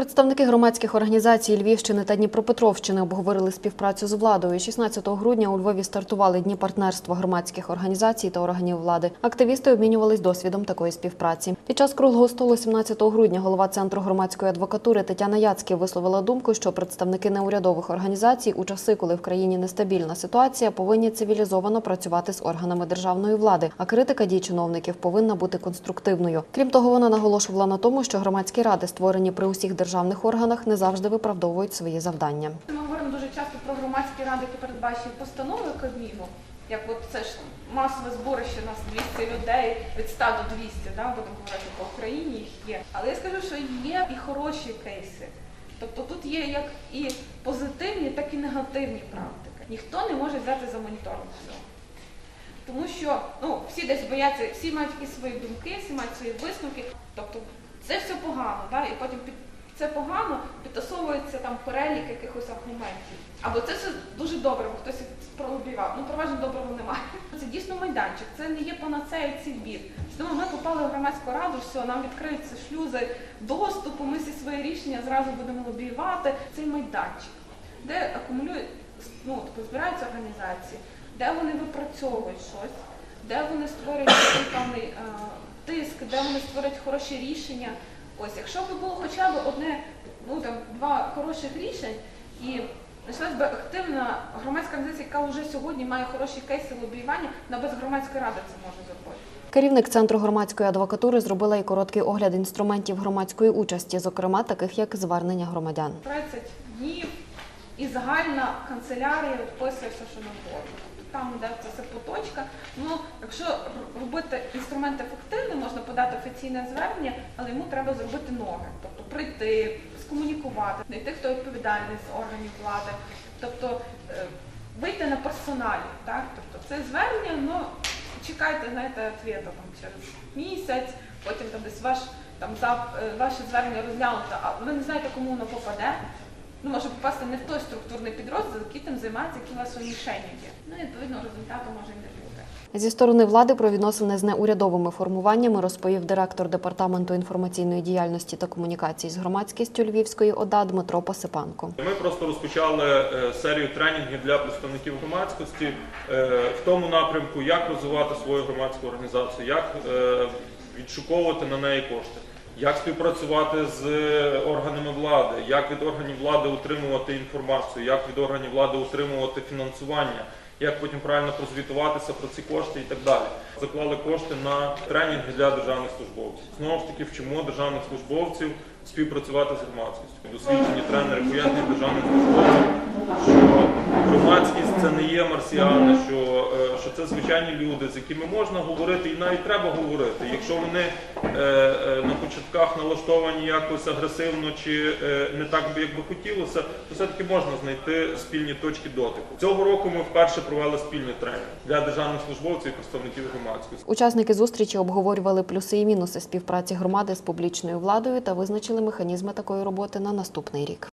Представники громадських організацій Львівщини та Дніпропетровщини обговорили співпрацю з владою. 16 грудня у Львові стартували дні партнерства громадських організацій та органів влади. Активісти обмінювались досвідом такої співпраці. Під час круглого столу 17 грудня голова центру громадської адвокатури Тетяна Яцьків висловила думку, що представники неурядових організацій у часи, коли в країні нестабільна ситуація, повинні цивілізовано працювати з органами державної влади. А критика дій чиновників повинна бути конструктивною. Крім того, вона наголошувала на тому, що громадські ради, створені при усіх державних органах, не завжди виправдовують свої завдання. Ми говоримо дуже часто про громадські ради, які передбачені постанови Кабміну. Як от це ж масове зборище нас 200 людей від 100 до 200, да, будемо говорити по Україні їх є. Але я скажу, що є і хороші кейси. Тобто тут є як і позитивні, так і негативні практики. Ніхто не може взяти за моніторинг всього. Тому що ну, всі десь бояться, всі мають якісь свої думки, всі мають свої висновки. Тобто це все погано, да? і потім це погано підтасовується там перелік якихось аргументів. Або це все дуже добре, бо хтось пролобівав. Ну, переважно доброго немає. Це дійсно майданчик, це не є панацею цих бід. Тому ми попали в громадську раду, все, нам відкриються шлюзи доступу, ми всі свої рішення зразу будемо лобіювати. Цей майданчик, де акумулюють, ну, збираються організації, де вони випрацьовують щось, де вони створюють певний е, тиск, де вони створюють хороші рішення. Ось, якщо б було хоча б одне, ну там два хороших рішень, і знайшлась би активна громадська організація, яка вже сьогодні має хороші кейси лобіювання, на без громадської ради це може зробити. Керівник центру громадської адвокатури зробила і короткий огляд інструментів громадської участі, зокрема таких як звернення громадян. 30 днів і загальна канцелярія вписує все, що навколо. Там де це все поточка. Ну, якщо робити інструмент ефективним, можна подати офіційне звернення, але йому треба зробити ноги. Тобто прийти, скомунікувати, знайти, хто відповідальний з органів влади. Тобто е, вийти на персоналі. Так? Тобто це звернення, ну чекайте, знаєте, відповіді там через місяць, потім там десь ваш там е, ваше звернення розглянуто, а ви не знаєте, кому воно попаде. Ну, може попасти не в той структурний підрозділ, який тим займається, які у вас свої мішені є. Ну, і, відповідно, результату може не бути. Зі сторони влади про відносини з неурядовими формуваннями розповів директор департаменту інформаційної діяльності та комунікацій з громадськістю Львівської ОДА Дмитро Посипанко. Ми просто розпочали е, серію тренінгів для представників громадськості е, в тому напрямку, як розвивати свою громадську організацію, як е, відшуковувати на неї кошти, як співпрацювати з органами влади, як від органів влади утримувати інформацію, як від органів влади утримувати фінансування. Як потім правильно прозвітуватися про ці кошти і так далі. Заклали кошти на тренінги для державних службовців. Знову ж таки, вчимо державних службовців співпрацювати з громадськістю. Досвідчені тренери пояснюють державним службовцям, що громадськість це не є марсіани, що, е, що це звичайні люди, з якими можна говорити і навіть треба говорити. Якщо вони е, початках налаштовані якось агресивно чи е, не так як би хотілося, то все-таки можна знайти спільні точки дотику. Цього року ми вперше провели спільний тренінг для державних службовців і представників громадськості. Учасники зустрічі обговорювали плюси і мінуси співпраці громади з публічною владою та визначили механізми такої роботи на наступний рік.